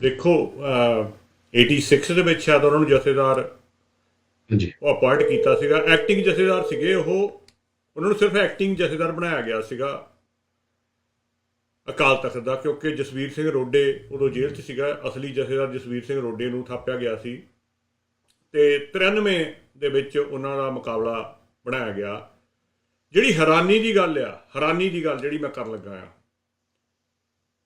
ਦੇਖੋ ਅਹ, 86 ਦੇ ਵਿੱਚ ਸ਼ਾਇਦ ਉਹਨਾਂ ਨੂੰ ਜਥੇਦਾਰ ਹਾਂਜੀ। ਉਹ ਅਪਾਇੰਟ ਕੀਤਾ ਸੀਗਾ। ਐਕਟਿੰਗ ਜਥੇਦਾਰ ਸੀਗੇ ਉਹ। ਉਹਨਾਂ ਨੂੰ ਸਿਰਫ ਐਕਟਿੰਗ ਜਥੇਦਾਰ ਬਣਾਇਆ ਗਿਆ ਸੀਗਾ ਅਕਾਲ ਤਖਤ ਦਾ ਕਿਉਂਕਿ ਜਸਵੀਰ ਸਿੰਘ ਰੋਡੇ ਉਦੋਂ ਜੇਲ੍ਹ 'ਚ ਸੀਗਾ। ਅਸਲੀ ਜਥੇਦਾਰ ਜਸਵੀਰ ਸਿੰਘ ਰੋਡੇ ਨੂੰ ਥਾਪਿਆ ਗਿਆ ਸੀ। ਤੇ 93 ਦੇ ਵਿੱਚ ਉਹਨਾਂ ਦਾ ਮੁਕਾਬਲਾ ਬਣਾਇਆ ਗਿਆ। ਜਿਹੜੀ ਹੈਰਾਨੀ ਦੀ ਗੱਲ ਆ ਹੈਰਾਨੀ ਦੀ ਗੱਲ ਜਿਹੜੀ ਮੈਂ ਕਰਨ ਲੱਗਾ ਆ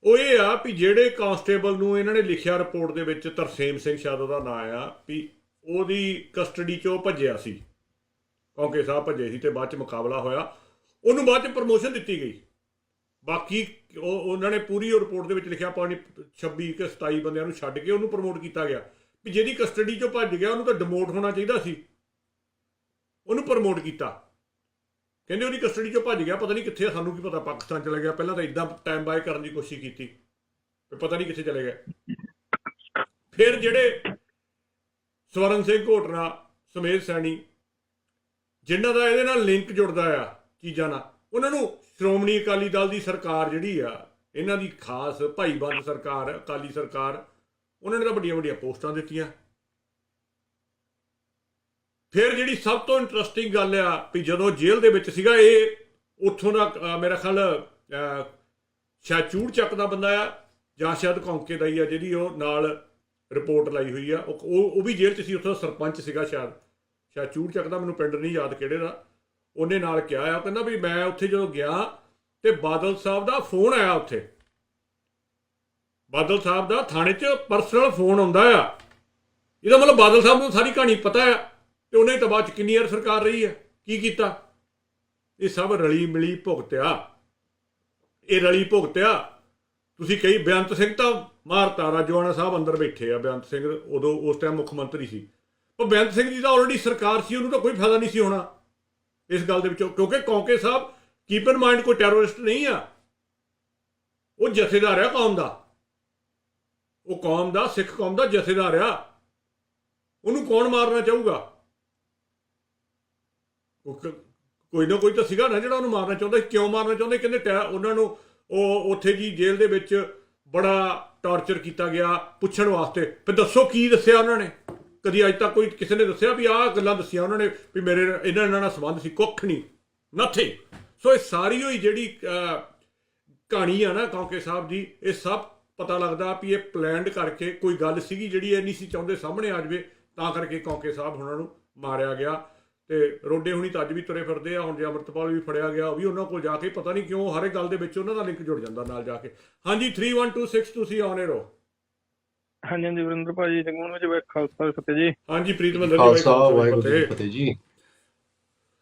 ਉਹ ਇਹ ਆ ਵੀ ਜਿਹੜੇ ਕਾਂਸਟੇਬਲ ਨੂੰ ਇਹਨਾਂ ਨੇ ਲਿਖਿਆ ਰਿਪੋਰਟ ਦੇ ਵਿੱਚ ਤਰਸੇਮ ਸਿੰਘ ਸ਼ਾਇਦ ਦਾ ਨਾਮ ਆ, ਵੀ ਉਹਦੀ ਕਸਟਡੀ ਚੋਂ ਭੱਜਿਆ ਸੀ। ਕੌਂਕੇ ਸਾਹਿਬ ਭੱਜੇ ਸੀ ਤੇ ਬਾਅਦ ਚ ਮੁਕਾਬਲਾ ਹੋਇਆ। ਉਹਨੂੰ ਬਾਅਦ ਚ ਪ੍ਰਮੋਸ਼ਨ ਦਿੱਤੀ ਗਈ। ਬਾਕੀ ਉਹ ਉਹਨਾਂ ਨੇ ਪੂਰੀ ਉਹ ਰਿਪੋਰਟ ਦੇ ਵਿੱਚ ਲਿਖਿਆ ਪਾਣੀ 26 ਕਿ 27 ਬੰਦਿਆਂ ਨੂੰ ਛੱਡ ਕੇ ਉਹਨੂੰ ਪ੍ਰਮੋਟ ਕੀਤਾ ਗਿਆ। ਵੀ ਜਿਹਦੀ ਕਸਟਡੀ ਚੋਂ ਭੱਜ ਗਿਆ, ਉਹਨੂੰ ਤਾਂ ਡਿਮੋਟ ਹੋਣਾ ਚਾਹੀਦਾ ਸੀ। ਉਹਨੂੰ ਪ੍ਰਮੋਟ ਕੀਤਾ। ਕਹਿੰਦੇ ਉਹਦੀ ਕਸਟਡੀ ਚੋਂ ਭੱਜ ਗਿਆ, ਪਤਾ ਨਹੀਂ ਕਿੱਥੇ ਸਾਨੂੰ ਕੀ ਪਤਾ, ਪਾਕਿਸਤਾਨ ਚਲਾ ਗਿਆ। ਪਹਿਲਾਂ ਤਾਂ ਇਦਾਂ ਟਾਈਮ ਬਾਏ ਕਰਨ ਦੀ ਕੋਸ਼ਿਸ਼ ਕੀਤੀ, ਤੇ ਪਤਾ ਨਹੀਂ ਕਿੱਥੇ ਚਲੇ ਗਏ। ਫਿਰ ਜਿਹੜੇ ਸਵਰਨ ਸਿੰਘ ਘੋਟਣਾ ਸਮੇਤ ਸੈਣੀ, ਜਿਨ੍ਹਾਂ ਦਾ ਇਹਦੇ ਨਾਲ ਲਿੰਕ ਜੁੜਦਾ ਆ ਚੀਜ਼ਾਂ ਨਾਲ, ਉਹਨਾਂ ਨੂੰ ਸ਼੍ਰੋਮਣੀ ਅਕਾਲੀ ਦਲ ਦੀ ਸਰਕਾਰ ਜਿਹੜੀ ਆ, ਇਹਨਾਂ ਦੀ ਖਾਸ ਭਾਈਬੰਦ ਸਰਕਾਰ, ਅਕਾਲੀ ਸਰਕਾਰ, ਉਹਨਾਂ ਨੇ ਤਾਂ ਵੱਡੀਆਂ ਵੱਡੀਆਂ ਪੋਸਟਾਂ ਦਿੱਤੀਆਂ। ਫਿਰ ਜਿਹੜੀ ਸਭ ਤੋਂ ਇੰਟਰਸਟਿੰਗ ਗੱਲ ਆ ਵੀ ਜਦੋਂ ਜੇਲ੍ਹ ਦੇ ਵਿੱਚ ਸੀਗਾ ਇਹ ਉੱਥੋਂ ਦਾ ਮੇਰਾ ਖਿਆਲ ਅਹ, ਸ਼ਾਇਦ ਚੂੜ ਚੱਕ ਦਾ ਬੰਦਾ ਆ ਜਾਂ ਸ਼ਾਇਦ ਕੌਂਕੇ ਦਾ ਹੀ ਆ ਜਿਹਦੀ ਉਹ ਨਾਲ ਰਿਪੋਰਟ ਲਾਈ ਹੋਈ ਆ। ਉਹ ਉਹ ਵੀ ਜੇਲ੍ਹ 'ਚ ਸੀ ਉੱਥੋਂ ਦਾ ਸਰਪੰਚ ਸੀਗਾ ਸ਼ਾਇਦ। ਸ਼ਾਇਦ ਚੂੜ ਚੱਕ ਦਾ ਮੈਨੂੰ ਪਿੰਡ ਨਹੀਂ ਯਾਦ ਕਿਹੜੇ ਦਾ। ਉਹਨੇ ਨਾਲ ਕਿਹਾ ਆ ਕਹਿੰਦਾ ਵੀ ਮੈਂ ਉੱਥੇ ਜਦੋਂ ਗਿਆ ਤੇ ਬਾਦਲ ਸਾਹਿਬ ਦਾ ਫੋਨ ਆਇਆ ਉੱਥੇ। ਬਾਦਲ ਸਾਹਿਬ ਦਾ ਥਾਣੇ 'ਚ ਪਰਸਨਲ ਫੋਨ ਆਉਂਦਾ ਆ। ਇਹਦਾ ਮਤਲਬ ਬਾਦਲ ਸਾਹਿਬ ਨੂੰ ਸਾਰੀ ਕਹਾਣੀ ਪਤਾ ਆ। ਤੇ ਉਹਨੇ ਤਾਂ ਬਾਅਦ 'ਚ ਕਿੰਨੀ ਵਾਰ ਸਰਕਾਰ ਰਹੀ ਹੈ? ਕੀ ਕੀਤਾ? ਇਹ ਸਭ ਰਲੀ ਮਿਲੀ ਭੁਗਤਿਆ। ਇਹ ਰਲੀ ਭੁਗਤਿਆ। ਤੁਸੀਂ ਕਹੀ ਬੇਅੰਤ ਸਿੰਘ ਤਾਂ ਮਾਰਤਾ ਰਾਜਵਾਨਾ ਸਾਹਿਬ ਅੰਦਰ ਬੈਠੇ ਆ ਬੇਅੰਤ ਸਿੰਘ, ਉਦੋਂ ਉਸ ਟਾਈਮ ਮੁੱਖ ਮੰਤਰੀ ਸੀ। ਪਰ ਬੇਅੰਤ ਸਿੰਘ ਜੀ ਦਾ ਆਲਰੇਡੀ ਸਰਕਾਰ ਸੀ, ਉਹਨੂੰ ਤਾਂ ਕੋਈ ਫਾਇਦਾ ਨਹੀਂ ਸੀ ਹੋਣਾ। ਇਸ ਗੱਲ ਦੇ ਵਿੱਚੋਂ ਕਿਉਂਕਿ Kaunke Sahib keep in mind ਕੋਈ ਟੈਰਰਿਸਟ ਨਹੀਂ ਆ। ਉਹ ਜਥੇਦਾਰ ਆ ਕੌਮ ਦਾ। ਉਹ ਕੌਮ ਦਾ, ਸਿੱਖ ਕੌਮ ਦਾ ਜਥੇਦਾਰ ਆ। ਉਹਨੂੰ ਕੌਣ ਮਾਰਨਾ ਚਾਹੂਗਾ? ਕੋਈ ਨਾ ਕੋਈ ਤਾਂ ਸੀਗਾ ਨਾ ਜਿਹੜਾ ਉਹਨੂੰ ਮਾਰਨਾ ਚਾਹੁੰਦਾ ਕਿਉਂ ਮਾਰਨਾ ਚਾਹੁੰਦੇ? ਕਹਿੰਦੇ ਟੈ- ਉਹਨਾਂ ਨੂੰ ਉਹ ਉੱਥੇ ਜੀ ਜੇਲ੍ਹ ਦੇ ਵਿੱਚ ਬੜਾ ਟਾਰਚਰ ਕੀਤਾ ਗਿਆ ਪੁੱਛਣ ਵਾਸਤੇ। ਫਿਰ ਦੱਸੋ ਕੀ ਦੱਸਿਆ ਉਹਨਾਂ ਨੇ? ਕਦੀ ਅੱਜ ਤੱਕ ਕੋਈ ਕਿਸੇ ਨੇ ਦੱਸਿਆ ਵੀ ਆਹ ਗੱਲਾਂ ਦੱਸੀਆਂ ਉਹਨਾਂ ਨੇ ਵੀ ਮੇਰੇ ਇਹਨਾਂ ਇਹਨਾਂ ਨਾਲ ਸੰਬੰਧ ਸੀ? ਕੁੱਖ ਨਹੀਂ। ਨਥਿੰਗ ਸੋ ਇਹ ਸਾਰੀ ਹੋਈ ਜਿਹੜੀ ਕਹਾਣੀ ਆ ਨਾ ਕੌਂਕੇ ਸਾਹਿਬ ਦੀ ਇਹ ਸਭ ਪਤਾ ਲੱਗਦਾ ਵੀ ਇਹ ਪਲਾਨਡ ਕਰਕੇ ਕੋਈ ਗੱਲ ਸੀਗੀ ਜਿਹੜੀ ਇਹ ਨਹੀਂ ਸੀ ਚਾਹੁੰਦੇ ਸਾਹਮਣੇ ਆ ਜਾਵੇ। ਤਾਂ ਕਰਕੇ ਕੌਂਕੇ ਸਾਹਿਬ ਉਹਨਾਂ ਨੂੰ ਮਾਰਿਆ ਗਿਆ। ਤੇ ਰੋਡੇ ਹੁਣੀ ਤਾਂ ਅੱਜ ਵੀ ਤੁਰੇ ਫਿਰਦੇ ਆ ਹੁਣ ਜੇ ਅਮਰਤਪਾਲ ਵੀ ਫੜਿਆ ਗਿਆ ਉਹ ਵੀ ਉਹਨਾਂ ਕੋਲ ਜਾ ਕੇ ਪਤਾ ਨਹੀਂ ਕਿਉਂ ਹਰ ਇੱਕ ਗੱਲ ਦੇ ਵਿੱਚ ਉਹਨਾਂ ਦਾ ਲਿੰਕ ਜੁੜ ਜਾਂਦਾ ਨਾਲ ਜਾ ਕੇ। ਹਾਂਜੀ 3126 ਤੁਸੀਂ ਆਨ 에ਅਰ ਹੋ ਹਾਂਜੀ ਹਾਂਜੀ ਵਰਿੰਦਰ ਭਾਜੀ ਜਗਮੋਹਨ ਵਿੱਚ ਖਾਲਸਾ ਫਤਿਹ ਜੀ। ਹਾਂਜੀ ਪ੍ਰੀਤਮੰਦਰ ਜੀ ਖਾਲਸਾ ਵਾਹਿਗੁਰੂ ਫਤਿਹ ਜੀ।